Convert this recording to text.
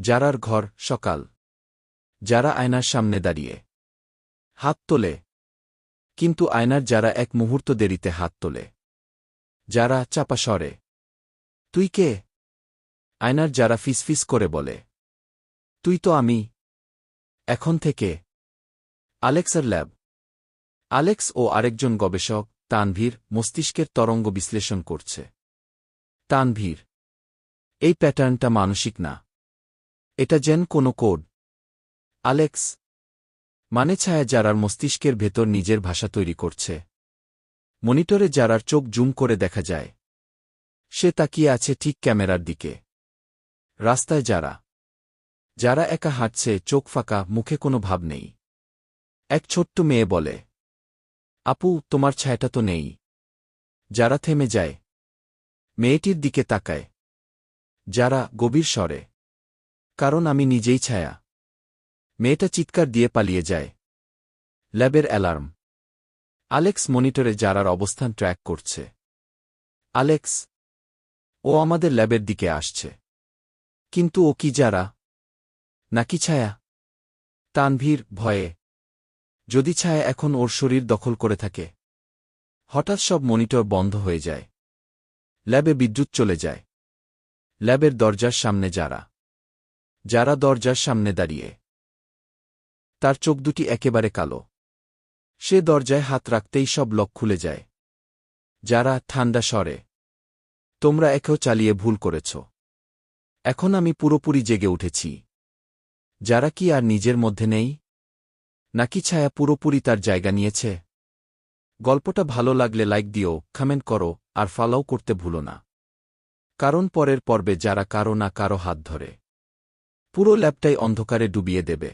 যারার ঘর সকাল। যারা আয়নার সামনে দাঁড়িয়ে। হাত তোলে। কিন্তু আয়নার যারা এক মুহূর্ত দেরিতে হাত তোলে। যারা চাপা সরে। তুই কে? আয়নার যারা ফিসফিস করে বলে। তুই তো আমি। এখন থেকে। আলেক্সার ল্যাব। আলেক্স ও আরেকজন গবেষক তানভীর মস্তিষ্কের তরঙ্গ বিশ্লেষণ করছে। তানভীর। এই প্যাটার্নটা মানসিক না। এটা যেন কোনো কোড। আলেক্স। মানে ছায়া যারার মস্তিষ্কের ভেতর নিজের ভাষা তৈরি করছে। মনিটরে যারার চোখ জুম করে দেখা যায়। সে তাকিয়ে আছে ঠিক ক্যামেরার দিকে। রাস্তায় যারা যারা একা হাঁটছে, চোখ ফাঁকা, মুখে কোনো ভাব নেই। এক ছোট্ট মেয়ে বলে, আপু, তোমার ছায়াটা তো নেই। যারা থেমে যায়। মেয়েটির দিকে তাকায়। যারা গভীর স্বরে কারণ আমি নিজেই ছায়া। মেয়েটা চিৎকার দিয়ে পালিয়ে যায়। ল্যাবের অ্যালার্ম। আলেক্স মনিটরে যারার অবস্থান ট্র্যাক করছে। আলেক্স, ও আমাদের ল্যাবের দিকে আসছে। কিন্তু ও কি যারা? নাকি ছায়া? তানভীর ভয়ে, যদি ছায়া এখন ওর শরীর দখল করে থাকে। হঠাৎ সব মনিটর বন্ধ হয়ে যায়। ল্যাবে বিদ্যুৎ চলে যায়। ল্যাবের দরজার সামনে যারা। যারা দরজার সামনে দাঁড়িয়ে। তার চোখ দুটি একেবারে কালো। সে দরজায় হাত রাখতেই সব লক খুলে যায়। যারা ঠান্ডা স্বরে, তোমরা একেও চালিয়ে ভুল করেছ। এখন আমি পুরোপুরি জেগে উঠেছি। যারা কি আর নিজের মধ্যে নেই? নাকি ছায়া পুরোপুরি তার জায়গা নিয়েছে? গল্পটা ভালো লাগলে লাইক দিও, কমেন্ট করো, আর ফলাও করতে ভুলো না। কারণ পরের পর্বে যারা কারও না কারও হাত ধরে। পুরো ল্যাবটাই অন্ধকারে ডুবিয়ে দেবে।